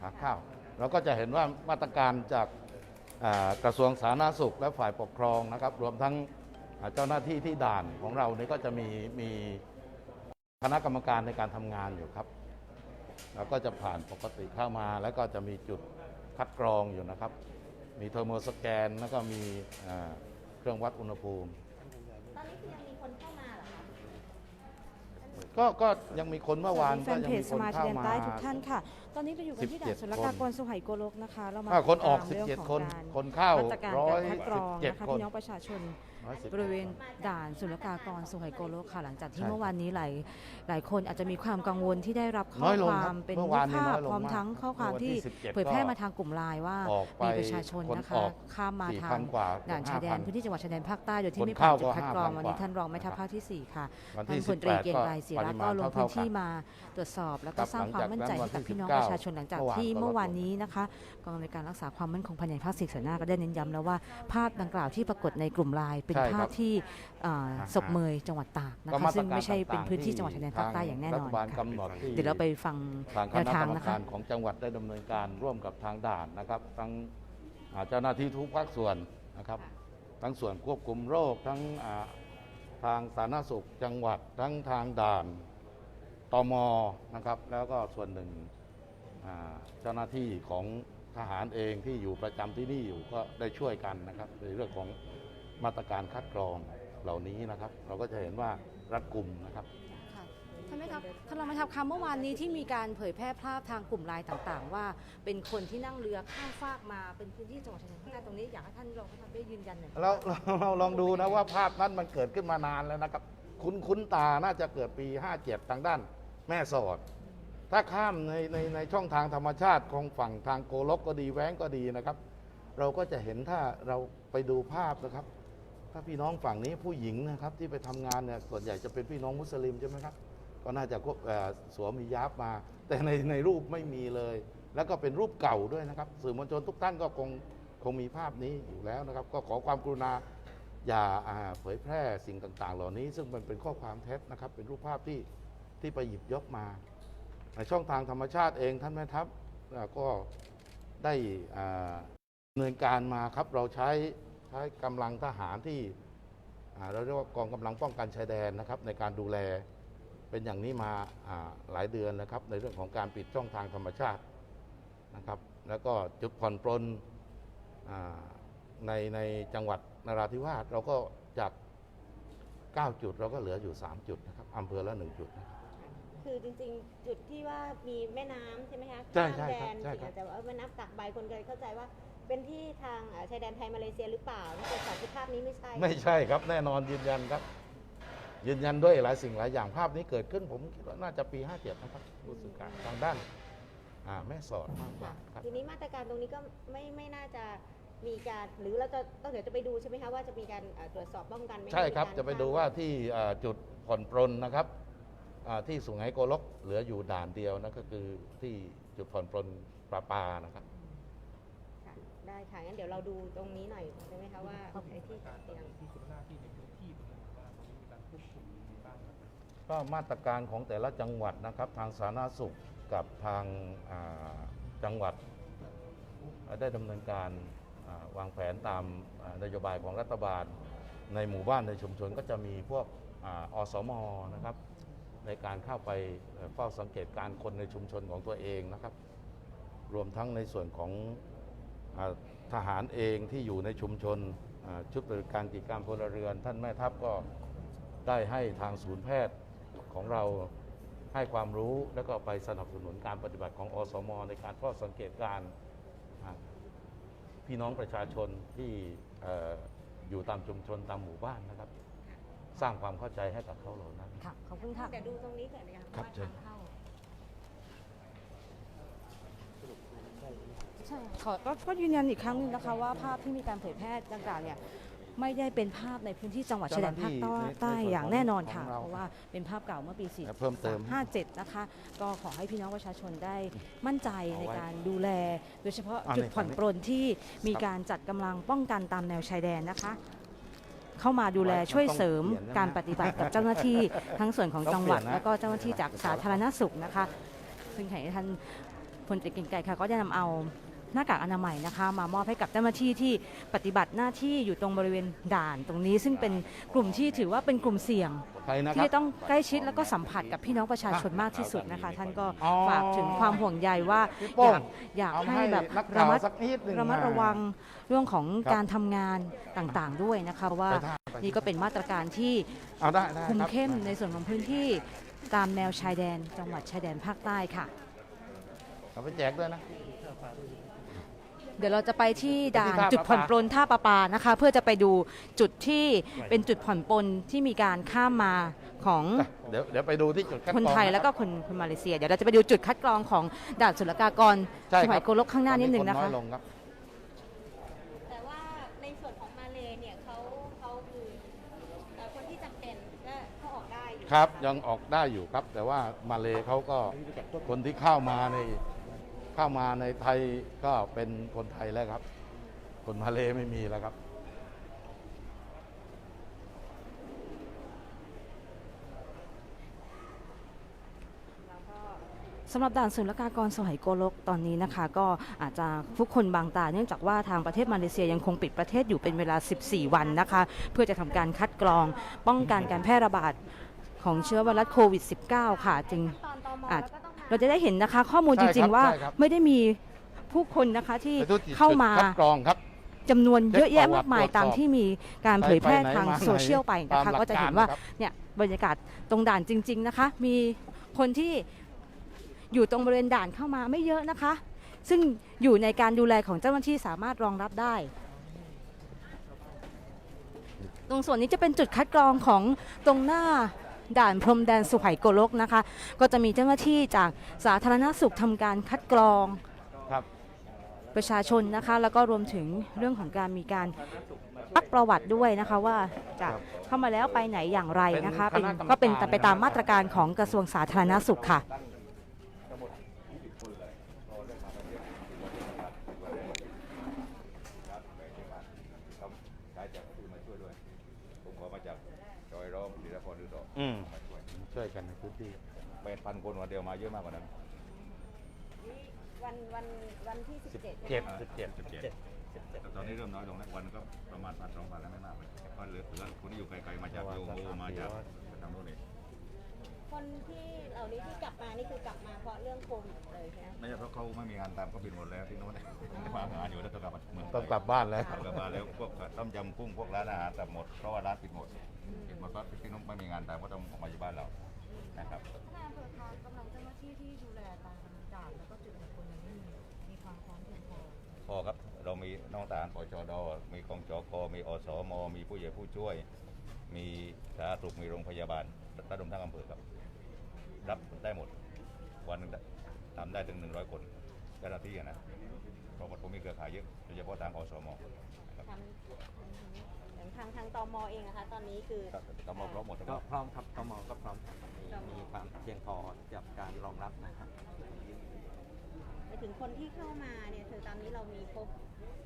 ขาเข้าเราก็จะเห็นว่ามาตรการจากกระทรวงสาธารณสุขและฝ่ายปกครองนะครับ รวมทั้งเจ้าหน้าที่ที่ด่านของเรานี่ก็จะมีมีคณะกรรมการในการทำงานอยู่ครับ แล้วก็จะผ่านปกติเข้ามา แล้วก็จะมีจุดคัดกรองอยู่นะครับ มีเทอร์โมสแกน แล้วก็มีเครื่องวัดอุณหภูมิ ตอนนี้คือยังมีคนเข้า ก็ก็ยังมีคนเมื่อวานแฟก็นยังเพจมีสคนมาชิกเข้าแดนมา ใต้ทุกท่านค่ะ ตอนนี้เราอยู่กันที่ด่าน17 ศุลกากรสุไหงโกลกนะคะ เรามาอ่าคนออก ติดตามเรื่อง17ของคน การคนเข้ามาตรการร้อยการคัดกรองสิบเจ็ดนะคะคน พี่น้องประชาชนร้อยสิ บริเวณด่านศุลกากรสุไหงโกลกค่ะหลังจากที่ใช่เมื่อวานนี้หลายหลายคนอาจจะมีความกังวลที่ได้รับข้น้ออยลงคครับวามเป็นเมื่อรูวานปนี้ภาน้พอยลงพร้อมมากทั้งข้อความเมื่อวันที่ที่17เผยแพร่ก็มาทางกลุ่มไลน์ว่าออกไปมีประชาชนคนนะคะออกข้ามมาทาง4,000กว่าด่านชายแดน5,000พื้นที่จังหวัดชายแดนภาคใต้โดยที่คนไม่ผ่านเข้าจุดก็คัดกรอง5,000วันนี้กว่าท่านรองแม่ทัพภาคที่สี่ค่ะวันท่าที่นพลตรี18เกรียงไกรศิระปริก็มาณลงเท่าๆพื้นที่กันมาตรวจสอบ แล้วครัก็บสร้างความมั่นใจให้กับพี่น้องประชาชนหลังจากที่เมื่อวานนี้นะคะกองอำนวยการรักษาความมั่นคงภายในภาคสี่ส่วนหน้าก็ได้เน้นย้ำแล้วว่าภาพดังกล่าวที่ปรากฏในกลุ่มไลน์เป็นใช่ภาครัพบที่อ่าอ่าศพเมยจังหวัดตากนะก็คะมาตรซึ่งการไม่ใช่เป็นต่างๆพื้นที่จังหวัดชายแดนภาคใต้อย่างแน่นอนรัฐบาลค่ะกำหนดที่เดี๋ยวเราไปฟังทางคแนวณะทากงรรมนะคะการของจังหวัดได้ดำเนินการร่วมกับทางด่านนะครับทั้งอ่าเจ้าหน้าที่ทุกภาคส่วนนะครับ ทั้งส่วนควบคุมโรคทั้งอ่าทางสาธารณสุขจังหวัดทั้งทางด่านตมนะครับ แล้วก็ส่วนหนึ่งอ่าเจ้าหน้าที่ของทหารเองที่อยู่ประจำที่นี่อยู่ก็ได้ช่วยกันนะครับ ในเรื่องของ มาตรการคัดกรองเหล่านี้นะครับ เราก็จะเห็นว่ารัดกลุ่มนะครับ ค่ะท่านไหมครับท่านรองแม่ทัพคะเมื่อวานนี้ที่มีการเผยแพร่ภาพทางกลุ่มไลน์ต่างๆ ว่าเป็นคนที่นั่งเรือข้ามฟากมาเป็นพื้นที่จังหวัดชายแดนภาคใต้ตรงนี้อยากให้ท่านรองแม่ทัพได้ยืนยันหน่อยเราเราเราลองดูนะว่าภาพนั้นมันเกิดขึ้นมานานแล้วนะครับ คุ้นคุ้นตาน่าจะเกิดปี 57 ทางด้านแม่สอด ถ้าข้ามในในในช่องทางธรรมชาติของฝั่งทางโกลกก็ดีแว้งก็ดีนะครับ เราก็จะเห็นถ้าเราไปดูภาพนะครับ ถ้าพี่น้องฝั่งนี้ผู้หญิงนะครับที่ไปทำงานเนี่ยส่วนใหญ่จะเป็นพี่น้องมุสลิมใช่ไหมครับก็น่าจะควบสวมฮิญาบมา แต่ในในรูปไม่มีเลย แล้วก็เป็นรูปเก่าด้วยนะครับ สื่อมวลชนทุกท่านก็คงคงมีภาพนี้อยู่แล้วนะครับ ก็ขอความกรุณาอย่าเผยแพร่สิ่งต่าง ๆ เหล่านี้ ซึ่งมันเป็นข้อความเท็จนะครับ เป็นรูปภาพที่ที่ไปหยิบยกมา ในช่องทางธรรมชาติเองท่านแม่ทัพก็ได้ดำเนินการมาครับเราใช้ ใช้กำลังทหารที่อ่าเราเรียกว่ากองกำลังป้องกันชายแดนนะครับในการดูแลเป็นอย่างนี้มาอ่าหลายเดือนนะครับ ในเรื่องของการปิดช่องทางธรรมชาตินะครับ แล้วก็จุดผ่อนปลนอ่าในในจังหวัดนราธิวาสเราก็จาก 9 จุดเราก็เหลืออยู่ 3 จุดนะครับอำเภอละ 1 จุดนะครับ คือจริงๆ จุดที่ว่ามีแม่น้ำใช่ไหมคะใช่ข้ามใช่แดครับนใช่ครับอาจจะว่าแม่น้ำตักใบคนเคยเข้าใจว่า เป็นที่ทางอ่าชายแดนไทยมาเลเซียหรือเปล่าถ้าเกิดจากที่ภาพนี้ไม่ใช่ ไม่ใช่ครับแน่นอนยืนยันครับ ยืนยันด้วยหลายสิ่งหลายอย่างภาพนี้เกิดขึ้นผมคิดว่าน่าจะปี 57นะครับรู้สึกการทางด้านอ่าแม่สอดมากกว่าครับ ทีนี้มาตรการตรงนี้ก็ไม่ไม่น่าจะมีการหรือเราจะต้องเดี๋ยวจะไปดูใช่ไหมคะว่าจะมีการอ่าตรวจสอบป้องกันไม่ให้ใช่ครับมีกาจะไปดูว่าที่อ่าจุดผ่อนปรนนะครับอ่าที่สุไหงโกลกเหลืออยู่ด่านเดียวนะก็คือที่จุดผ่อนปรนปลาปานะครับค่ะ ได้ค่ะงั้นเดี๋ยวเราดูตรงนี้หน่อยได้ไหมคะว่าไอ้ที่เตียงที่คุณหน้าที่ในพื้นที่ตรงนั้นว่าตอนนี้มีการควบคุมยังไงบ้างครับก็มาตรการของแต่ละจังหวัดนะครับ ทางสาธารณสุขกับทางอ่าจังหวัด ได้ดำเนินการอ่าวางแผนตามอ่านโยบายของรัฐบาล ในหมู่บ้านในชุมชนก็จะมีพวกอาอสมนะครับ ในการเข้าไปเอ่อเฝ้าสังเกตการณ์คนในชุมชนของตัวเองนะครับ รวมทั้งในส่วนของอา ทหารเองที่อยู่ในชุมชนอ่าชุดปฏิบัติการกิจการพลเรือน ท่านแม่ทัพก็ได้ให้ทางศูนย์แพทย์ของเราให้ความรู้แล้วก็ไปสนับสนุนการปฏิบัติของอสม ในการเฝ้าสังเกตการณ์อ่าพี่น้องประชาชนที่เอ่ออยู่ตามชุมชนตามหมู่บ้านนะครับ สร้างความเข้าใจให้กับเขาเหล่านั้นค่ะขอบคุณค่ะแต่ดูตรงนี้ก่อนนะคะครับว่าเชิญทางเข้า ใช่ขอก็ก็ยืนยันอีกครั้งหนึงนะคะว่าภาพที่มีการเผยแพร่ดังกล่าวเนี่ยไม่ได้เป็นภาพในพื้นที่จังหวัดชายแดนภาคใต้เจ้าหน้าที่ใต้ในในส่วนอย่างแน่นอนค่ะของเราเพราะว่าเป็นภาพเก่าเมื่อปีและเพิ่มเติม 57 นะคะ ก็ขอให้พี่น้องประชาชนได้มั่นใจเอาในไว้การดูแล โดยเฉพาะอ่าจุดในผ่อนฝั่งนี้ปรนที่มีครับการจัดกำลังป้องกันตามแนวชายแดนนะคะ เข้ามาดูแลไว้ช่วยต้องเสริมเปลี่ยนนะการปฏิบัติกับเจ้าหน้าที่ทั้งส่วนของต้องจังหวัดเปลี่ยนนะ แล้วก็เจ้าหน้าที่จากสาธารณสุขนะคะ ซึ่งให้ท่านพลตรีเกรียงไกรค่ะก็จะนำเอา หน้ากากอนามัยนะคะ มามอบให้กับเจ้าหน้าที่ที่ปฏิบัติหน้าที่อยู่ตรงบริเวณด่านตรงนี้ ซึ่งเป็นกลุ่มที่ถือว่าเป็นกลุ่มเสี่ยงใครนะคที่รับจะต้องใกล้ชิดแล้วก็สัมผัสกับพี่น้องประชาชนมากที่สุดนะคะ ท่านก็อ๋อฝากถึงความห่วงใยว่าพี่อโป้งยากอยากเอาให้แบบนักระข่าวมัดสักนิดหนึ่งระมัดนระวังเรื่องของครับการทำงานต่างๆด้วยนะคะเพราะว่าไปท่าไปนี่ก็เป็นมาตรการที่ เอาได้ได้คุมรับ เข้มในส่วนของพื้นที่ตามแนวชายแดนจังหวัดชายแดนภาคใต้ค่ะ เอาไปแจกด้วยนะ เดี๋ยวเราจะไปที่ด่านไปที่ท่าจุดผ่อนประปาปลนท่าประปานะคะ เพื่อจะไปดูจุดที่เป็นจุดผ่อนปลนที่มีการข้ามมาของเดี๋ยวเดี๋ยวไปดูที่จุดคัดคนกรองไทยแล้วก็คนคนมาเลเซีย เดี๋ยวเราจะไปดูจุดคัดกรองของด่านศุลกากรใช่สคมัรัยบโกลกข้างหน้านิดนึงนะตอคะอยลงครับแต่ว่าในส่วนของมาเลเนี่ยเขาเขาคือเอ่อคนที่จำเป็นก็เขาออกได้อยู่ครับยังออกได้อยู่ครับ แต่ว่ามาเลเขาก็คนที่เข้ามาใน เข้ามาในไทยก็เป็นคนไทยแล้วครับ คนมาเลไม่มีแล้วครับแล้วก็สำหรับด่านศุลกากรสมัยโกลกตอนนี้นะคะ ก็อาจจะทุกคนบางตา เนื่องจากว่าทางประเทศมาเลเซียยังคงปิดประเทศอยู่เป็นเวลา 14 วันนะคะ เพื่อจะทำการคัดกรอง ป้องกันการแพร่ระบาดของเชื้อไวรัสโควิด -19 ค่ะ จึงตอนตมอาจ แล้วก็ต้องมาเราจะได้เห็นนะคะ ข้อมูลใช่จริงครับๆว่าใช่ครับไม่ได้มีผู้คนนะคะที่ไปดูจุดเข้ามาคัดกรองครับจำนวนเยอะแยะเช็คประวัติมากมายตรวจสอบตามที่มีการเผยแพร่ไปไหนทางมาไหนโซเชียลไปนะตาคะมหลักก็จะเห็นว่าการนะครับเนี่ยบรรยากาศตรงด่านจริง ๆนะคะ มีคนที่อยู่ตรงบริเวณด่านเข้ามาไม่เยอะนะคะ ซึ่งอยู่ในการดูแลของเจ้าหน้าที่สามารถรองรับได้ ตรงส่วนนี้จะเป็นจุดคัดกรองของตรงหน้า ด่านพรมแดนสุไหโกลกนะคะ ก็จะมีเจ้าหน้าที่จากสาธารณสุขทำการคัดกรองครับประชาชนนะคะ แล้วก็รวมถึงเรื่องของการมีการปักประวัติด้วยนะคะว่าจะเข้ามาแล้วไปไหนอย่างไรนะคะเป็นเป็นคณะกรรมก็เป็นการไปตามมาตรการของกระทรวงสาธารณสุขค่ะ ครับใช้จากที่มาช่วยด้วย ผมขอมาจากจอยร้องธีรพรหรือต่อ อืม มาช่วย ช่วย กันในพื้นที่แปดพันคนวันเดียวมาเยอะมากกว่านั้น วันวันวันที่17เจ็ดใช่ไหมสิบเจ็ดสิบเจ็ดแต่ตอนนี้เริ่มน้อยลงแล้ววันก็ประมาณพันสองพันแล้วไม่มากเลยก็เหลือเหลือคนที่อยู่ไกลๆมาจากโยโฮมาจากทางโน้นเองคนที่เหล่านี้ที่กลับมานี่คือกลับมาเพราะเรื่องโควิดเลยใช่ไหมไม่ใช่เพราะเขาไม่มีงานตามเขาบินหมดแล้วที่โน้นไม่มางานอยู่แล้วต้องกลับมาเมืองไทยต้องกลับบ้านแล้วกลับมาแล้วพวกต้มยำกุ้งพวกร้านอาหารแต่หมดเพราะว่าร้านปิดหมดปิดหมดก็ที่โน้นไม่มีงานตามก็ต้องออกมาอยู่บ้านเรา นะครับนายอำเภอคะกำลังเจ้าหน้าที่ที่ดูแลตามด่านแล้วก็จุดผ่อนปลนนี้มีความพร้อมเพียงพอพอครับเรามีน้องทหารปชดมีกองจคมีอสมมีผู้ใหญ่ผู้ช่วย มีสาธารณสุขมีโรงพยาบาลระดมทั้งอำเภอครับ รับได้หมด วันหนึงทำได้ถึง100คนเจ้าหน้าที่อะนะเพราะว่าผมมีเครือข่ายเยอะโดยเฉพาะทางอสมนะครับ ทำอย่างทางทางตมเองนะคะ ตอนนี้คือ ครับทำมาพร้อมหมดก็ครับพร้อมครับตมก็พร้อมครับมีมีความเพียงพอกับการรองรับนะครับ ไปถึงคนที่เข้ามาเนี่ยคือตอนนี้เรามีพบ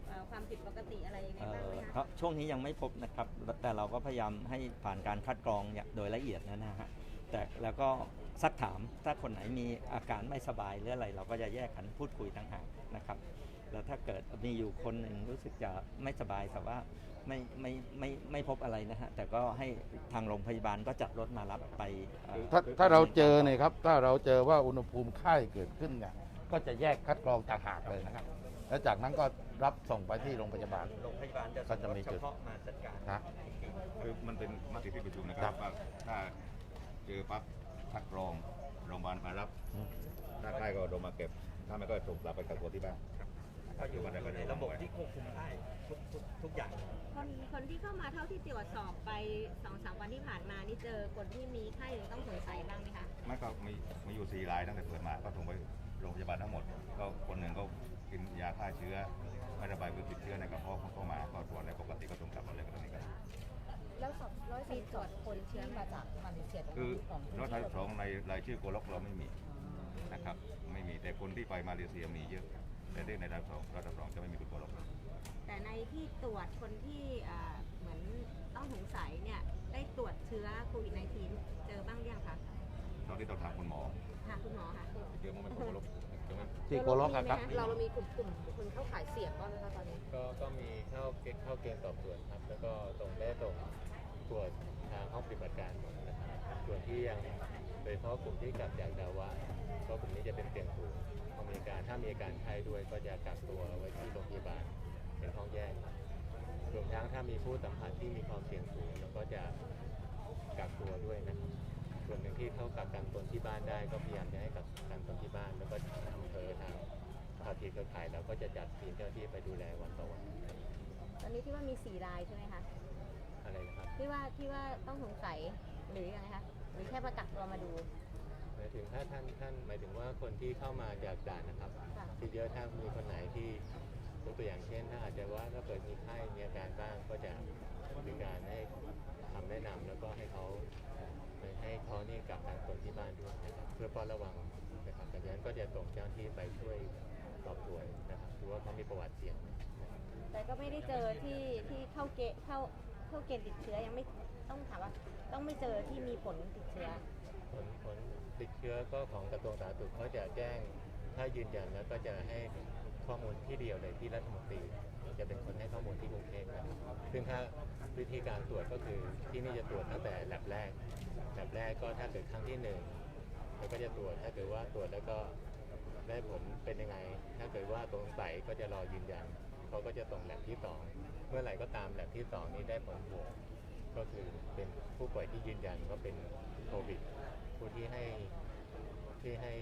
เอ่อความผิดปกติอะไรยังไงเอ่บ้างอไหมเพคะราะช่วงนี้ยังไม่พบนะครับ แต่เราก็พยายามให้ผ่านการคัดกรองอย่างโดยละเอียดนะฮะแต่แล้วก็ซักถามถ้าคนไหนมีอาการไม่สบายหรืออะไร เราก็จะแยกกันพูดคุยต่างหากนะครับ แล้วถ้าเกิดมีอยู่คนหนึ่งรู้สึกจะไม่สบายแต่ว่าไม่ไม่ไม่ไม่พบอะไรนะฮะแต่ก็ให้ทางโรงพยาบาลก็จัดรถมารับไปเอ่อถ้าถ้าเราเจอเนี่ยครับ ถ้าเราเจอว่าอุณหภูมิไข้เกิดขึ้นเนี่ยก็จะแยกคัดกรองต่างหากเลยนะครับ แล้วจากนั้นก็รับส่งไปที่โรงพยาบาล โรงพยาบาลจะก็จะมีเฉจุดพาะมาจัดการนะ คือมันเป็นมติที่ประชุมนะคครัรับบ ว่าถ้าเจอปั๊บคัดกรองโรงพยาบาลมารับ อืมถ้าใกล้ก็โดนมาเก็บ ถ้าไม่ก็ส่งกลับไปกักตัวที่บ้าน ก็อยู่ในระบบที่ควบคุมได้ทุกทุกทุกอย่าง คนคนที่เข้ามาเท่าที่ตรวจสอบไปสองสามวันที่ผ่านมานี่เจอคนที่มีไข้หรือต้องสงสัยบ้างไหมคะไม่ก็มีมีอยู่สี่รายตั้งแต่เปิดมาก็ส่งไปโรงพยาบาลทั้งหมด ก็คนหนึ่งก็กินยาฆ่าเชื้อ ไม่ระบายคือติดเชื้อในกระเพาะเขาเข้ามาก็ตรวจในปกติก็ส่งกลับมาเลยก็ตอนนี้ก็แล้วสอบร้อยสี่ตรวจคนเชื้อมาจากมาเลเซียคือรถไฟสองในรายชื่อโกลกเราไม่มีนะครับ ไม่มีแต่คนที่ไปมาเลเซียมีเยอะ แต่ที่ในรายสองรายสองจะไม่มีคุณโกลกแต่ในที่ตรวจคนที่อ่าเหมือนต้องสงสัยเนี่ยได้ตรวจเชื้อโควิด -19 เจอบ้างหรือยังคะตอนที่เราถามคุณหมอค่ะคุณหมอค่ะเจอมันเป็นโกลกเจอมันที่โกลกอะครับ เราเรามีกลุ่มกลุ่มคนเข้าขายเสี่ยงบ้างไหมคะตอนนี้ ก็ก็มีเข้าเกณฑ์เข้าเกณฑ์สอบสวนครับ แล้วก็ตรงได้ตรงตรวจทางห้องปฏิบัติการหมดนะครับส่วนที่ยังโดยเฉพาะกลุ่มที่กลับจากดาวะก็กลุ่มนี้จะเป็นเตียงสูงพอ มีอาการถ้ามีอาการไข้ด้วยก็จะกักตัวไว้ที่โรงพยาบาลเป็นห้องแยกครับรวมทั้งถ้ามีผู้สัมผัสที่มีความเสี่ยงสูงเราก็จะกักตัวด้วยนะครับส่วนหนึ่งที่เข้ากักกันตนที่บ้านได้ก็พยายามจะให้กักกันตนที่บ้าน แล้วก็ทางอำเภอทางภาคีเครือข่ายเราก็จะจัดทีมเจ้าหน้าที่ไปดูแลวันต่อวันครับตอนนี้ที่ว่ามีสี่รายใช่ไหมคะอะไรนะครับที่ว่าที่ว่าต้องสงสัยหรือยังไงคะหรือแค่ประกักตัวมาดูหมายถึงถ้าท่านท่านหมายถึงว่าคนที่เข้ามาจากด่านนะครับค่ะที่เยอะถ้ามีคนไหนที่ยกตัวอย่างเช่น ถ้าอาจจะว่าถ้าเกิดมีไข้มีอาการบ้างก็จะมีการให้คำแนะนำแล้วก็ให้เขาให้เขานี่กักกันตนที่บ้านด้วยนะครับ เพื่อเฝ้าระวังนะครับจากนั้นก็จะส่งเจ้าหน้าที่ไปช่วยสอบสวนนะครับดูว่าเขามีประวัติเสี่ยงไหมนะครับแต่ก็ไม่ได้เจอที่ที่เข้าเกณฑ์เข้าเข้าเกณฑ์ติดเชื้อยังไม่ต้องถามว่าต้องไม่เจอที่มีผลติดเชื้อ ผลผลติดเชื้อก็ของกระทรวงสาธารณสุขเขาจะแจ้ง ถ้ายืนยันแล้วก็จะให้ข้อมูลที่เดียวเลยที่รัฐมนตรีจะเป็นคนให้ข้อมูลที่กรุงเทพนะครับซึ่งถ้าวิธีการตรวจก็คือที่นี่จะตรวจตั้งแต่แลบแรกแลบแรกก็ถ้าเกิดครั้งที่หนึ่งแล้วก็จะตรวจถ้าเกิดว่าตรวจแล้วก็ได้ผลเป็นยังไง ถ้าเกิดว่าตรงใสก็จะรอยืนยันเขาก็จะส่งแลบที่สองเมื่อไหร่ก็ตามแลบที่สองนี้ได้ผลบวก ก็คือเป็นผู้ป่วยที่ยืนยันว่าเป็นโควิด ผู้ที่ให้ที่ให้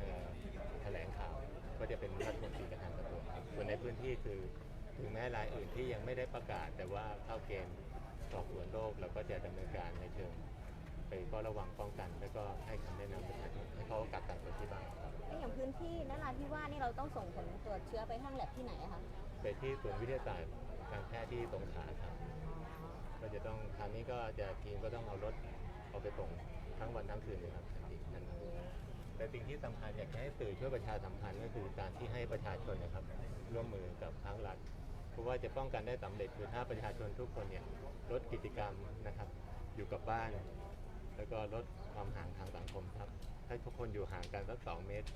เอ่อแถลงข่าวก็จะเป็นรัฐมนตรีกระทรวงกระทรวงครับส่วนในพื้นที่คือถึงแม้รายอื่นที่ยังไม่ได้ประกาศ แต่ว่าเข้าเกณฑ์สอบสวนโรคเราก็จะดำเนินการในเชิงไปเฝ้าระวังป้องกันแล้วก็ให้คำแนะนำประชาชนให้เขากักกันตัวที่บ้านครับแล้วอย่างพื้นที่นราธิวาสนี่เราต้องส่งผลตรวจเชื้อไปห้องแลบที่ไหนอะคะไปที่ศูนย์วิทยาศาสตร์การแพทย์ที่สงขลาครับ ก็จะต้องคราวนี้ก็จะทีมก็ต้องเอารถเอาไปส่งทั้งวันทั้งคืนเลยครับทันทีทันทีแต่สิ่งที่สำคัญอยากจะให้สื่อช่วยประชาสัมพันธ์ก็คือการที่ให้ประชาชนนะครับ ร่วมมือกับทางรัฐเพราะว่าจะป้องกันได้สำเร็จคือถ้าประชาชนทุกคนเนี่ยลดกิจกรรมนะครับ อยู่กับบ้าน แล้วก็ลดความห่างทางสังคมครับ ถ้าทุกคนอยู่ห่างกันสักสองเมตร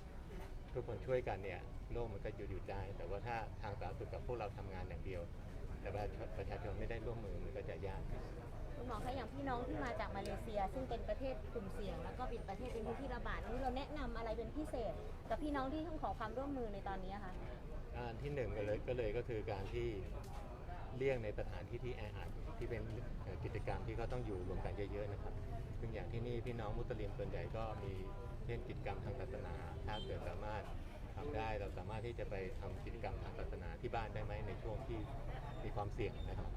ทุกคนช่วยกันเนี่ยโลกมันก็อยู่อยู่ได้ แต่ว่าถ้าทางสาธารณสุขกับพวกเราทำงานอย่างเดียว แต่ว่าประชาชนไม่ได้ร่วมมือมันก็จะยากคุณหมอคะอย่างพี่น้องที่มาจากมาเลเซีย ซึ่งเป็นประเทศกลุ่มเสี่ยง แล้วก็เป็นประเทศเป็นพื้นที่ระบาดนี่เราแนะนำอะไรเป็นพิเศษ กับพี่น้องที่ต้องขอความร่วมมือในตอนนี้อะคะอันที่หนึ่งก็เลยก็เลยก็คือการที่เลี่ยงในสถานที่ที่แออัดที่เป็นเอ่อกิจกรรมที่เขาต้องอยู่รวมกันเยอะๆนะครับซึ่งอย่างที่นี่พี่น้องมุสลิมส่วนใหญ่ก็มีเช่นกิจกรรมทางศาสนา ถ้าเกิดสามารถทำได้เราสามารถที่จะไปทำกิจกรรมทางศาสนาที่บ้านได้ไหมในช่วงที่ มีความเสี่ยงนะครับ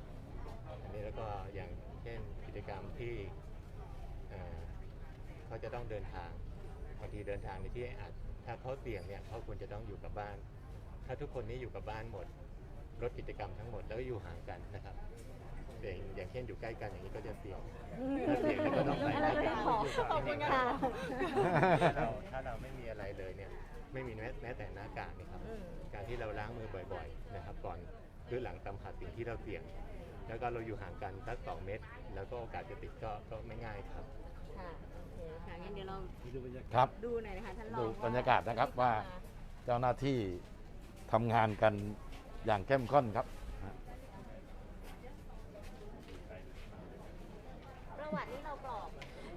อันนี้แล้วก็อย่างเช่นกิจกรรมที่เอ่อเขาจะต้องเดินทางบางทีเดินทางในที่แออัดถ้าเขาเสี่ยงเนี่ยเขาควรจะต้องอยู่กับบ้าน ถ้าทุกคนนี้อยู่กับบ้านหมดลดกิจกรรมทั้งหมดแล้วก็อยู่ห่างกันนะครับอย่างอย่างเช่นอยู่ใกล้กันอย่างนี้ก็จะเสี่ยงถ้าเสี่ยงแล้วก็ต้องใส่หน้ากากขอบคุณค่ะถ้าเราถ้าเราไม่มีอะไรเลยเนี่ยไม่มีแม้แม้แต่หน้ากากนะครับอืมการที่เราล้างมือบ่อย ๆ นะครับ ก่อน หรือหลังสัมผัสสิ่งที่เราเสี่ยง แล้วก็เราอยู่ห่างกันสักสองเมตร แล้วก็โอกาสจะติดก็ก็ไม่ง่ายครับ ค่ะโอเคค่ะงั้นเดี๋ยวเราครับ ดูหน่อยนะคะท่านรองดูว่บรรยากาศนะครับว่าที่เข้มเจ้าหน้าที่ทำงานกันอย่างเข้มข้นครับ ประวัติที่เรากรอก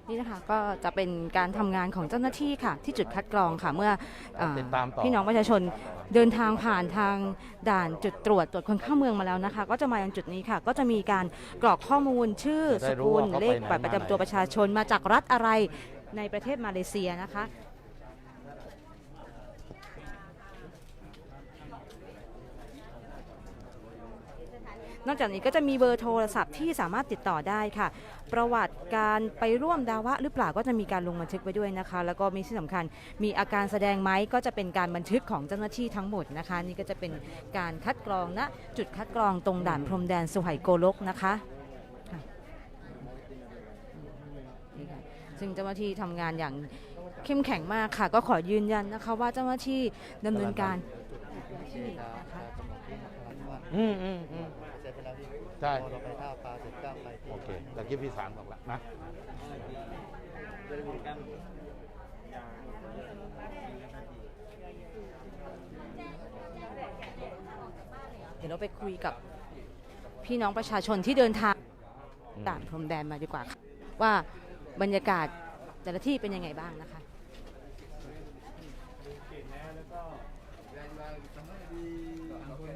นี่นะคะก็จะเป็นการทำงานของเจ้าหน้าที่ค่ะ ที่จุดคัดกรองค่ะ เมื่อเอ่อติดตามต่อ พี่น้องประชาชนเดินทางผ่านทางด่านจุดตรวจตรวจคนเข้าเมืองมาแล้วนะคะ ก็จะมายังจุดนี้ค่ะ ก็จะมีการกรอกข้อมูลชื่อจะได้สรู้กุลว่าเขาเลไปขไหนบัตรประจำตัวมาไหนประชาชนมาจากรัฐอะไรในประเทศมาเลเซียนะคะ นอกจากนี้ก็จะมีเบอร์โทรศัพท์ที่สามารถติดต่อได้ค่ะ ประวัติการไปร่วมดาวะหรือเปล่าก็จะมีการลงบันทึกไว้ด้วยนะคะ แล้วก็มีที่สำคัญมีอาการแสดงไหมก็จะเป็นการบันทึกของเจ้าหน้าที่ทั้งหมดนะคะ นี่ก็จะเป็นการคัดกรองณจุดคัดกรองตรงด่านพรมแดนสุไหงโกลกนะคะค่ะนี่ค่ะซึ่งเจ้าหน้าที่ทำงานอย่างเข้มแข็งมากค่ะ ก็ขอยืนยันนะคะ ว่าเจ้าหน้าที่ดำเนินการที่นะคะอืมอืมอืม ใช่ พอเราไปท่าปลาเสร็จก้ามไปที่โอเคตะกี้พี่สามบอกละนะเเดี๋ยวเราไปคุยกับพี่น้องประชาชนที่เดินทางต่างพรมแดนมาดีกว่าค่ะว่าบรรยากาศแต่ละที่เป็นยังไงบ้างนะคะ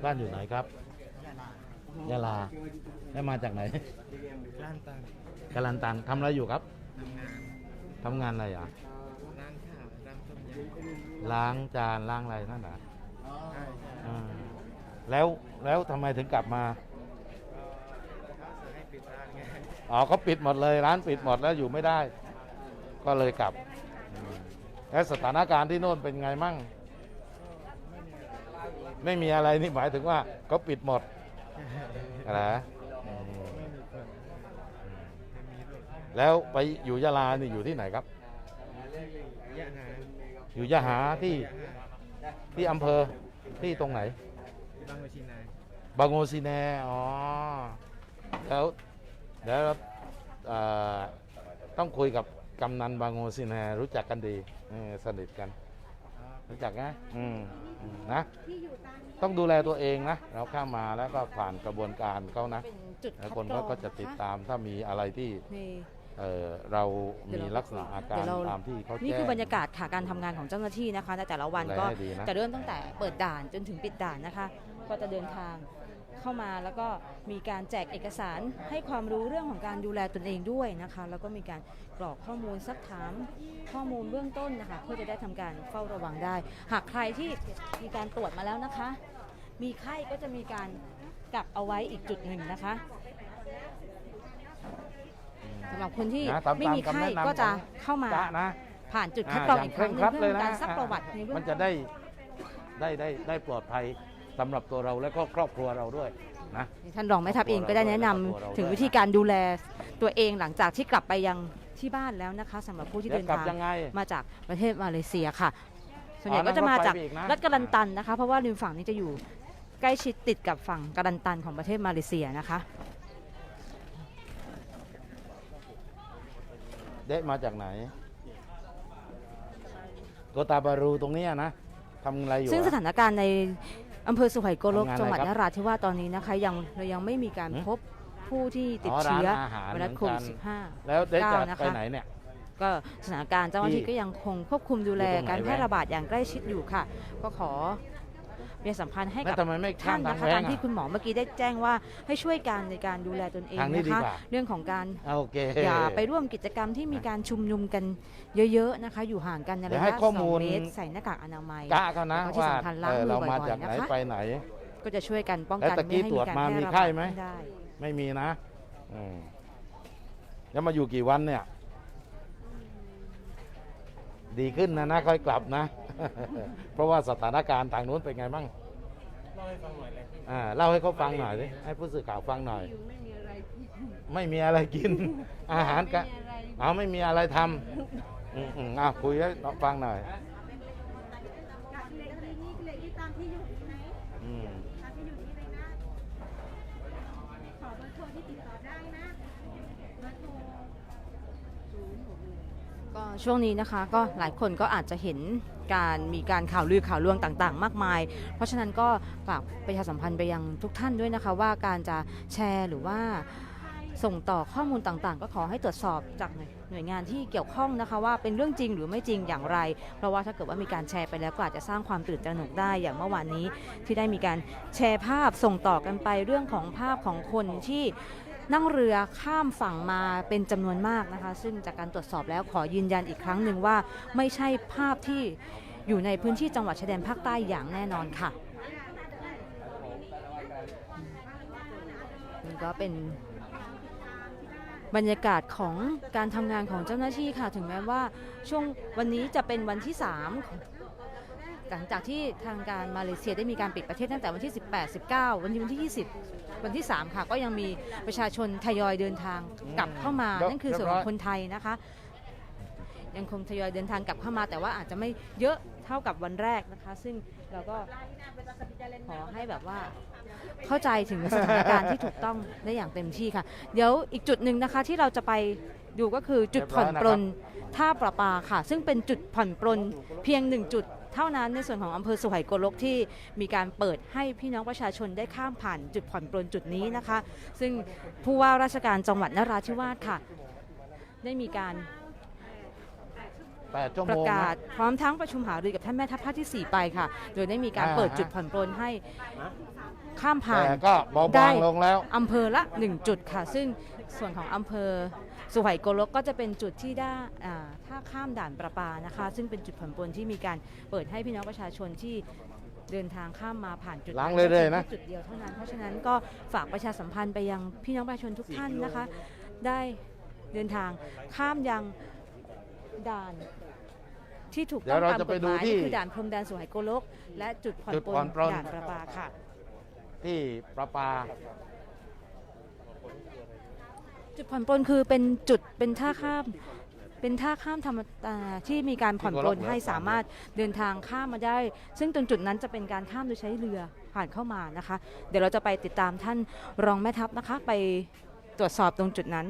บ้านอยู่ไหนครับ ยะลาแล้วมาจากไหนร้านตังกาลันตันทำอะไรอยู่ครับทำงานทำงานอะไรอะร้านข้าวร้านต้มยล้างจานล้างอะไรนั่นน่ะำใช่อ่าแล้วแล้วทำไมถึงกลับมาเขาสั่งให้ปิดร้านไงอ๋อเขาปิดหมดเลย ร้านปิดหมดแล้วอยู่ไม่ได้ ก็เลยกลับอืมแล้วสถานการณ์ที่โน่นเป็นไงมั่ง ไม่มีอะไรนี่หมายถึงว่าเขาปิดหมด อะไรนไม่มีรถแล้วไปอยู่ยะลานี่อยู่ที่ไหนครับ อยู่ยะหาที่ที่อำเภอที่ตรงไหน บางวชินาบางโงซีแนอ๋อแล้วแล้วต้องคุยกับกำนันบางโงซีแนรู้จักกันดีสนิทกัน รู้จักนะอืมอืมนะ ต้องดูแลตัวเองนะ เราเข้ามาแล้วก็ผ่านกระบวนการเขานะเป็นจุดแล้วคัดคนกรก็องก็จะติดตามถ้ามีอะไรที่ในเอ่อเราเดี๋ยวมีเราลักษณะอาการเดี๋ยวเรา ตามที่เขาแจ้ง นี่คือบรรยากาศค่ะการทำงานของเจ้าหน้าที่นะคะในแต่ละวันก็ดูแลให้ดีนะ จะเริ่มตั้งแต่เปิดด่านจนถึงปิดด่านนะคะ ก็จะเดินทางเข้ามาแล้วก็มีการแจกเอกสารให้ความรู้เรื่องของการดูแลตนเองด้วยนะคะ แล้วก็มีการกรอกข้อมูลซักถามข้อมูลเบื้องต้นนะคะ เพื่อจะได้ทำการเฝ้าระวังได้ หากใครที่มีการตรวจมาแล้วนะคะ มีไข้ก็จะมีการกักเอาไว้อีกจุดหนึ่งนะคะสำหรับคนที่นะตามไม่มีตามคำไข้แนะนำก็จะของเข้ามา จ๊ะนะ ผ่านจุดคัดกรองอีกครั้งหนึงย่าเพื่อคเป็นร่การงคซักดประวัติในเบื้องมันจะได้ได้ได้ได้ปลอดภัยสำหรับตัวเราและก็ครอบครัวเราด้วยนะ ท่านรองแม่ทัพเองก็ได้แนะนำถึงวิธีการดูแลตัวเองหลังจากที่กลับไปยังที่บ้านแล้วนะคะสำหรับผู้ที่เดี๋เดิยวนกลับทางยังไงมาจากประเทศมาเลเซียค่ะ ส่วนใหญ่อ๋อก็จะมาจากนั่งรถไฟไปอีกนะ รัฐกาลันตันนะคะ เพราะว่าริมฝั่งนี้จะอยู่ ใกล้ชิดติดกับฝั่งกาลันตันของประเทศมาเลเซียนะคะได้มาจากไหนโกตาบารูตรงเนี้ยนะทำอะไรอยู่ซึ่งอะสถานการณ์ในอำเภอสุไหงโกลกทำงานอะไรจังหวัดครับนราธิวาสตอนนี้นะคะ ยังเรายังไม่มีการหืมพบผู้ที่ติดอ๋อเชื้อร้านอาหารไวรัสเหมือนโควิดกัน15แล้วได้จะเก้านะคะ ไปไหนเนี่ย ก็สถานการณ์เจ้าหน้าที่ที่ก็ยังคงควบคุมดูแลอยู่ตรงไหนการแพร่แวะระบาดอย่างใกล้ชิดอยู่ค่ะ ก็ขอ เรียนสัมพันธ์ให้แม่กับทำไมไม่ข้าท่ามนทางนะคะแว้ตางมที่อะคุณหมอเมื่อกี้ได้แจ้งว่าให้ช่วยกันในการดูแลตนเองทางนี้นะดีคะกว่า เรื่องของการอ่าโอเคอย่าไปร่วมกิจกรรมที่มีการชุมนุมกันเยอะๆนะคะ อยู่ห่างกันในเดี๋ระยวให้ยะข้อสมูองลเมตรใส่หน้ากากอนามัยกะเขานะแล้วก็ที่ว่าสำคัญล้างเออมือเรามาบ่อยๆจากไหนนะคะ ไปไหน ก็จะช่วยกันป้องแล้วกันตะกี้ไม่ให้ตรมีวจการมาแพร่มีระไข้บาดไหมขึ้นได้ ไม่มีนะอืมแล้วมาอยู่กี่วันเนี่ย ดีขึ้นนะนะค่อยกลับนะ เพราะว่าสถานการณ์ทางนู้นเป็นไงบ้างเล่าให้ฟังหน่อยเลยอ่าเล่าให้เขาฟังหน่อยดิให้ผู้สื่อข่าวฟังหน่อย ไม่มีอะไรกินอาหารกะเอาไม่มีอะไรทำอืมอืมอะคุยให้ฟังหน่อยอื ก็ช่วงนี้นะคะก็หลายคนก็อาจจะเห็นการมีการข่าวลือข่าวลวงต่างๆ มากมาย เพราะฉะนั้นก็ฝากประชาสัมพันธ์ไปยังทุกท่านด้วยนะคะ ว่าการจะแชร์หรือว่าส่งต่อข้อมูลต่างๆ ก็ขอให้ตรวจสอบจากหน่วยงานที่เกี่ยวข้องนะคะ ว่าเป็นเรื่องจริงหรือไม่จริงอย่างไร เพราะว่าถ้าเกิดว่ามีการแชร์ไปแล้วก็อาจจะสร้างความตื่นตระหนกได้อย่างเมื่อวานนี้ ที่ได้มีการแชร์ภาพส่งต่อกันไปเรื่องของภาพของคนที่ นั่งเรือข้ามฝั่งมาเป็นจำนวนมากนะคะ ซึ่งจากการตรวจสอบแล้วขอยืนยันอีกครั้งหนึ่งว่า ไม่ใช่ภาพที่อยู่ในพื้นที่จังหวัดชายแดนภาคใต้อย่างแน่นอนค่ะนี่ก็เป็นบรรยากาศของการทำงานของเจ้าหน้าที่ค่ะ ถึงแม้ว่าช่วงวันนี้จะเป็นวันที่ 3 หลังจากที่ทางการมาเลเซียได้มีการปิดประเทศตั้งแต่วันที่ 18 19 วันที่วันที่ 20 วันที่ 3 ค่ะก็ยังมีประชาชนทยอยเดินทางกลับเข้ามาเรียบนั่นคือส่วนขเรีอยบงร้อยคนไทยนะคะ ยังคงทยอยเดินทางกลับเข้ามา แต่ว่าอาจจะไม่เยอะเท่ากับวันแรกนะคะ ซึ่งเราก็ขอให้แบบว่าเข้าใจถึงสถานการณ์ที่ถูกต้องได้อย่างเต็มที่ค่ะ เดี๋ยวอีกจุดหนึ่งนะคะที่เราจะไปดูก็คือจุดผ่อนปลนท่าประปาค่ะ ซึ่งเป็นจุดผ่อนปลนเพียงหนึ่งจุด เท่านั้นในส่วนของอำเภอสุไหงโกลกที่มีการเปิดให้พี่น้องประชาชนได้ข้ามผ่านจุดผ่อนปลนจุดนี้นะคะ ซึ่งผู้ว่าราชการจังหวัดนราธิวาสค่ะ ได้มีการแปดชั่วปโมระงกาศนะพร้อมทั้งประชุมหารือกับท่านแม่ทัพภาคที่ 4 ไปค่ะ โดยได้มีการอ่าเปิดฮะจุดผ่อนปลนให้ข้ามผ่านแต่ก็เบาได้บางลงแล้วอำเภอละ 1 จุดค่ะ ซึ่งส่วนของอำเภอ สุไหงโกลกก็จะเป็นจุดที่ได้อ่าถ้าข้ามด่านประปานะคะ ซึ่งเป็นจุดผ่อนปลนที่มีการเปิดให้พี่น้องประชาชนที่เดินทางข้ามมาผ่านจุดล้างเรื่อยๆนะจุดเดียวเท่านั้น เพราะฉะนั้นก็ฝากประชาสัมพันธ์ไปยังพี่น้องประชาชนทุกท่านนะคะ ได้เดินทางข้ามยังด่านที่ถูกเดี๋ต้ยองวเราตามจะกไปฎหดูมายที่นี่คือด่านพรมแดนสุไหงโกลก และจุดผ่อนจุดปลผ่อนนปลนด่านประปาค่ะ ที่ประปา จุดผ่อนปลนคือเป็นจุดเป็นท่าข้าม เป็นท่าข้ามธรรมดาที่มีการผ่อนปลนให้สามารถเดินทางข้ามมาได้ ซึ่งตรงจุดนั้นจะเป็นการข้ามโดยใช้เรือผ่านเข้ามานะคะ เดี๋ยวเราจะไปติดตามท่านรองแม่ทัพนะคะ ไปตรวจสอบตรงจุดนั้น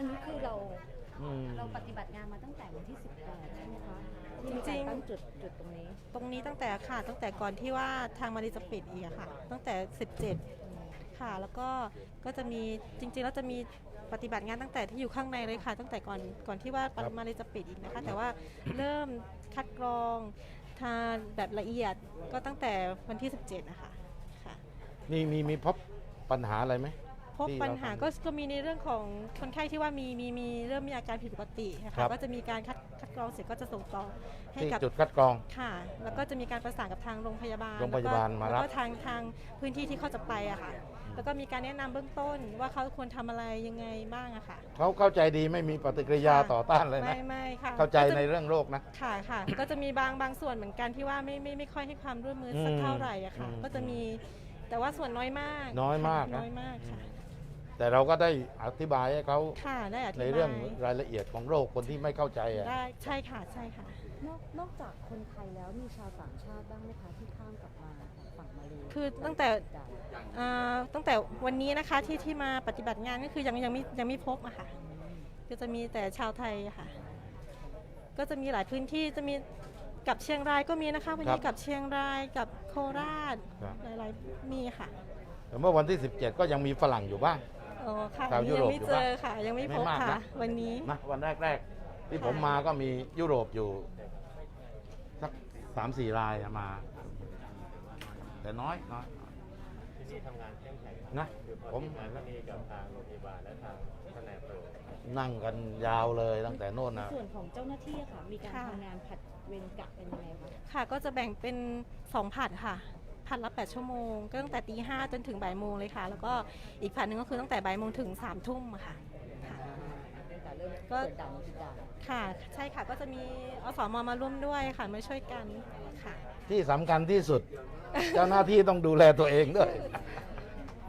อันนี้คือเรา อืม เราปฏิบัติงานมาตั้งแต่วันที่ 18 ใช่ไหมคะ จริงๆ ตั้งจุดจุดตรงนี้ ตรงนี้ ตั้งแต่ก่อนที่ว่าทางมารีจะปิดอีกอะค่ะ ตั้งแต่ 17 ค่ะ แล้วก็ก็จะมีจริงๆแล้วจะมีปฏิบัติงานตั้งแต่ที่อยู่ข้างในเลยค่ะ ตั้งแต่ก่อนก่อนที่ว่าครับมารีจะปิดอีกนะคะ แต่ว่าเริ่มคัดกรองทางแบบละเอียดก็ตั้งแต่วันที่ 17 นะคะค่ะ มีมีมีพบปัญหาอะไรไหม บที่ปัญหาเราทำ ก็ก็มีในเรื่องของคนไข้ที่ว่ามีมีมีเริ่มมีอาการผิดปกตินะครัคะบ ก็จะมีการคัดคัดกรองเสร็จก็จะส่งต่อให้ที่กับจุดคัดกรอง ค่ะ แล้วก็จะมีการประสานกับทางโรงพยาบาลโรงพยาบาลแวก็มารับ แล้วก็ทางทางพื้นที่ที่เขาจะไปอะค่ะ แล้วก็มีการแนะนำเบื้องต้นว่าเขาควรทำอะไรยังไงบ้างอะค่ะ เขาเข้าใจดีไม่มีปฏิกิริยาค่ะ ต่อต้านเลยนะ ไม่ไม่ค่ะเข้าใจก็ะในเรื่องโรคนะ ค่ะค่ะ ก็จะมีบางบางส่วนเหมือนกันที่ว่าไม่ไม่ไม่ค่อยให้ความร่วมมือสักอืมเท่าไหร่อะค่ะ อืมก็จะมีแต่ว่าส่วนน้อยมากน้อยมากค่ะนะ น้อยมากค่ะ แต่เราก็ได้อธิบายให้เขาค่ะได้อธิในบายเรื่องรายละเอียดของโรคคนที่ไม่เข้าใจอะได้ใช่ค่ะใช่ค่ะ นอกนอกจากคนไทยแล้วมีชาวต่างชาติบ้างไหมคะที่ข้ามกลับมาจากฝั่งมาเลคือตั้งแต่อ่าตั้งแต่วันนี้นะคะที่ที่มาปฏิบัติงานก็คือยังยังไม่ยังไม่พบอะค่ะก็จะมีแต่ชาวไทยอะค่ะ ก็จะมีหลายพื้นที่จะมีกับเชียงรายก็มีนะคะวันนี้ครับกับเชียงรายกับโคราชครับหลายๆมีค่ะแต่เมื่อวันที่ 17 ก็ยังมีฝรั่งอยู่บ้าง อ๋อค่ะชาวยุยัโรปไม่อยู่เจบ้างอค่ะ ยังไม่ไม่พบมากค่ะนะวันนี้ นะวันแรก ๆ ที่ค่ะผมมาก็มียุโรปอยู่ สักสามสี่รายอะมา แต่น้อยน้อยที่นี่ทำงานเข้มแข็งนะ คือพอผมทีมงานที่นี่กับทางโรงพยาบาลและทางท่านนายอำเภอนั่งกันยาวเลยตั้งแต่โน่นนะ ส่วนของเจ้าหน้าที่อะค่ะ มีการค่ะ ทำงานผัดเวรกะเป็นยังไงคะค่ะก็จะแบ่งเป็นสองผัดค่ะ ผัดละ8ชั่วโมงก็ตั้งแต่ตีห้าจนถึงบ่ายโมงเลยค่ะ แล้วก็อีกผัดหนึ่งก็คือตั้งแต่บ่ายโมงถึง3ามทุ่มอะค่ะค่ะแต่เริ่มก็ เปิดด่านจุดด่านค่ะ ใช่ค่ะก็จะมีอสมมาร่วมด้วยค่ะมาช่วยกันค่ะ ที่สำคัญที่สุด เจ้าหน้าที่ต้องดูแลตัวเองด้วย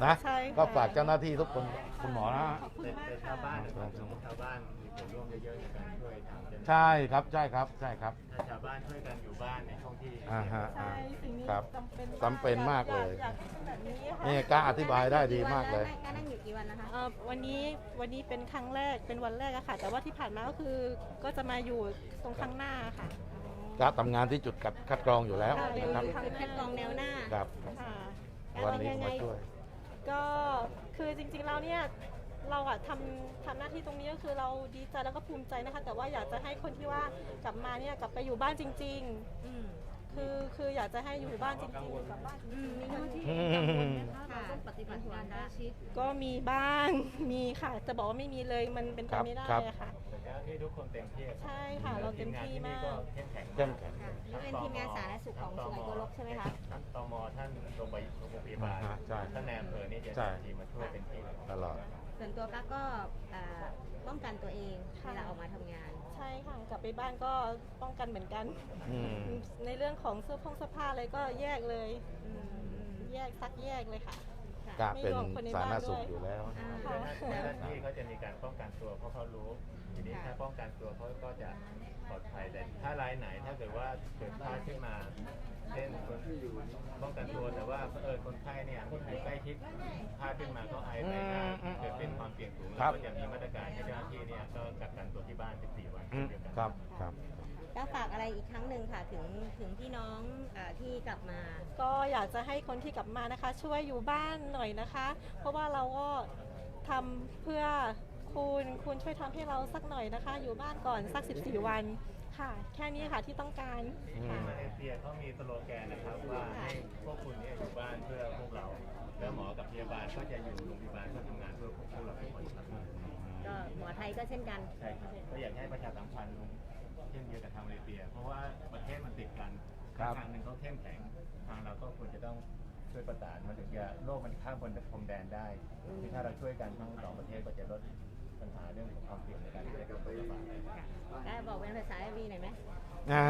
นะใช่ค่ะ ก็ฝากเจ้าหน้าที่ทุกคนคุณหมอนะ ขอบคุณแต่มากแต่ค่ะ ชาวบ้านนะครับชาวบ้านมีส่วนร่วมเยอะๆในการช่วยทำเต็มที่ ใช่ครับใช่ครับใช่ครับ ถ้าชาวบ้านช่วยกันอยู่บ้านในช่วงที่อ่าฮะ ใช่สิ่งนี้ครับจำเป็นจำเป็นมากเลย อากให้เป็นแบบนี้ค่ะนี่กล้าอธิบายได้ดีมากเลยการนั่งอยู่กี่วันนะคะ เอ่อวันนี้วันนี้เป็นครั้งแรกเป็นวันแรกอะค่ะ แต่ว่าที่ผ่านมาก็คือก็จะมาอยู่ตรงข้างหน้าค่ะก็ทำงานที่จุดคัดคัดกรองอยู่แล้วค่ะนะครับเป็นคัดกรองแนวหน้า ครับ ค่ะวันนี้มาช่วย ก็คือจริงๆแล้วเนี่ย เราอะทำทำหน้าที่ตรงนี้ก็คือเราดีใจแล้วก็ภูมิใจนะคะ แต่ว่าอยากจะให้คนที่ว่ากลับมาเนี่ยกลับไปอยู่บ้านจริง อืม ๆ คือคืออยากจะให้อยู่บ้านจริงๆอยู่กับบ้านจริงมีเจ้าหน้าที่อืมเราต้องปฏิบัติงานได้ชิด ๆก็มีบ้าง มีค่ะ จะบอกว่าไม่มีเลยมันเป็นไปครับไม่ได้ครับ อะค่ะ แต่เจ้าหน้าที่ทุกคนเต็มที่ใช่ค่ะเราเต็มที่มาก เข้มแข็งเข้มแข็ง ค่ะนี่เป็นทีมงานสาธารณสุขของสุไหงโกลกใช่ไหมคะตมท่านโรงพยาบาลอ่าฮะใช่ท่านนายอำเภอนี่จะใช่จัดทีมมาช่วยเป็นที่เลยตลอด ส่วนตัวกั๊กก็เอ่อป้องกันตัวเองค่ะ เวลาออกมาทำงาน ใช่ค่ะกลับไปบ้านก็ป้องกันเหมือนกัน อืมในเรื่องของเสื้อผงเสื้อผ้าอะไรก็แยกเลย อืมแยกซักแยกเลยค่ะค่ะ ก็ไม่เป็นรวมคนในสาธารณบ้านสุขด้วยอยู่แล้วอ่าเจ้าหน้าเจ้าหน้าที่เขาจะมีการป้องกันตัวเพราะเขารู้ ทีนี้ถ้าป้องกันตัวเขาก็จะปลอดภัยแต่ถ้ารายไหนถ้าเกิดว่าเกิดพลาดขึ้นมาเช่นคนป้องกันตัวแต่ว่าเออคนไข้เนี่ยมีอยู่ใกล้ชิดพลาดขึ้นมาก็ไอไปหน้าอืมเกิดเป็นความเสี่ยงสูงครัเราบก็จะมีมาตรการให้เจ้าหน้าที่เนี่ยก็กักกันตัวที่บ้าน14วันอืเช่นมเดียวกัน ครับครับ แล้วฝากอะไรอีกครั้งหนึ่งค่ะถึงถึงพี่น้องเอ่อที่กลับมา ก็อยากจะให้คนที่กลับมานะคะ ช่วยอยู่บ้านหน่อยนะคะ เพราะว่าเราก็ทำเพื่อคุณคุณช่วยทำให้เราสักหน่อยนะคะ อยู่บ้านก่อนสัก 14 วันค่ะ แค่นี้ค่ะที่ต้องการค่ะ มาเลเซียเขามีสโลแกนนะครับว่าให้พวกคุณเนี่ยอยู่บ้านเพื่อพวกเรา แล้วหมอกับพยาบาลก็จะอยู่โรงพยาบาลเพื่อทำงานเพื่อพวกเราทุกคนครับก็หมอไทยก็เช่นกัน ใช่ครับก็อยากให้ประชาสัมพันธ์ ครับทางหนึ่งเขาเข้มแข็งทางเราก็ควรจะต้องช่วยประสานมันถึงจะโลกมันข้ามบนพรมแดนได้ที่ถ้าเราช่วยกันทั้งสองประเทศก็จะลดปัญหาเรื่องของความเสี่ยงในการที่จะเกิดระบาดได้ได้บอกเป็นภาษาเอวีหน่อยไหมอ่า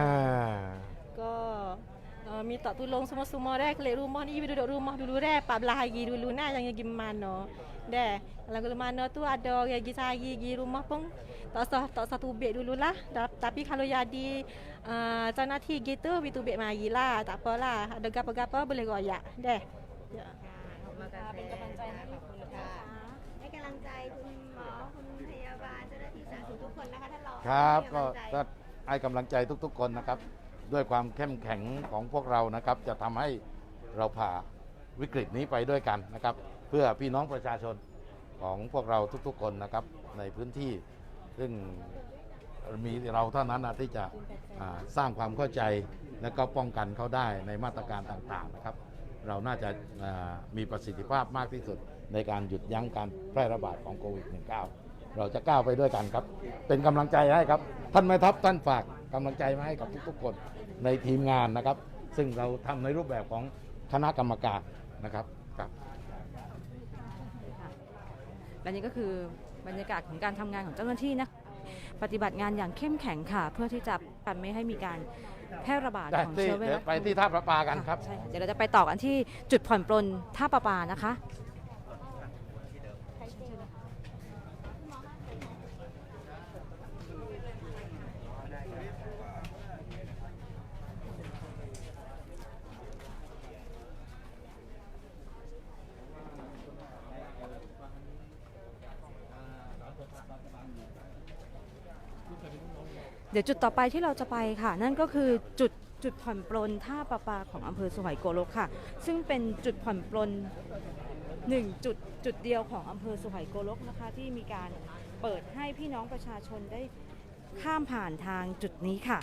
ก็เอ่อมี tak tolong semua-semua deh kelik rumah ni duduk rumah dulu deh 14 hari dulu nah jangan pergi mana deh kalau ke mana tu ada orang pergi cari pergi rumah pun tak usah tak usah tubik dululah Da- tapi kalau jadi uh, เจ้าหน้า ที่ gitu bi tubik marilah tak apalah ada gapo-gapo boleh royak deh ya ขอบคุณค่ะเป็นกำลังใจให้คุณค่ะให้กำลังใจคุณหมอคุณพยาบาลเจ้าหน้าที่สาธารณสุขทุกคนนะคะท่านรองครับก็ก็ให้กำลังใจทุกๆ คนนะครับ ด้วยความเข้มแข็งของพวกเรานะครับ จะทำให้เราผ่าวิกฤตนี้ไปด้วยกันนะครับ เพื่อพี่น้องประชาชนของพวกเราทุกๆ คนนะครับในพื้นที่ซึ่ง มีเราเท่านั้นนะที่จะสร้างความเข้าใจและก็ป้องกันเขาได้ในมาตรการต่างๆนะครับ เราน่าจะมีประสิทธิภาพมากที่สุดในการหยุดยั้งการแพร่ระบาดของโควิด -19 เราจะก้าวไปด้วยกันครับ เป็นกำลังใจให้ครับ ท่านแม่ทัพท่านฝากกำลังใจมาให้กับทุกๆคนในทีมงานนะครับ ซึ่งเราทำในรูปแบบของคณะกรรมการนะครับครับและนี่ก็คือบรรยากาศของการทำงานของเจ้าหน้าที่นะ ปฏิบัติงานอย่างเข้มแข็งค่ะ เพื่อที่จะกันไม่ให้มีการแพร่ระบาดได้ของที่เชื้อไวเดี๋ยรัวสไปที่ท่าประปากันครับใช่ค่ะเดี๋ยวเราจะไปต่อกันที่จุดผ่อนปลนท่าประปานะคะ เดี๋ยวจุดต่อไปที่เราจะไปค่ะ นั่นก็คือจุดจุดผ่อนปลนท่าประปาของอำเภอสุไหงโกลกค่ะ ซึ่งเป็นจุดผ่อนปลนหนึ่งจุดจุดเดียวของอำเภอสุไหงโกลกนะคะ ที่มีการเปิดให้พี่น้องประชาชนได้ข้ามผ่านทางจุดนี้ค่ะ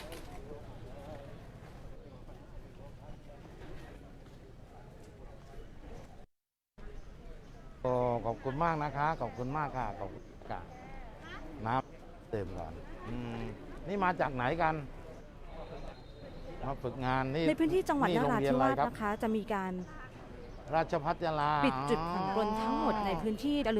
โอ้ขอบคุณมากนะคะ ขอบคุณมากค่ะขอบคุณค่ะน้ำเต็มก่อน อืม นี่มาจากไหนกัน มาฝึกงานนี่ในพื้นที่จังหวัดนโรราเยธิอะไรวาสครับนะคะ จะมีการราชพัฒยาลา ปิดจุดผ่อนปลนทั้งหมดในพื้นที่เหลือ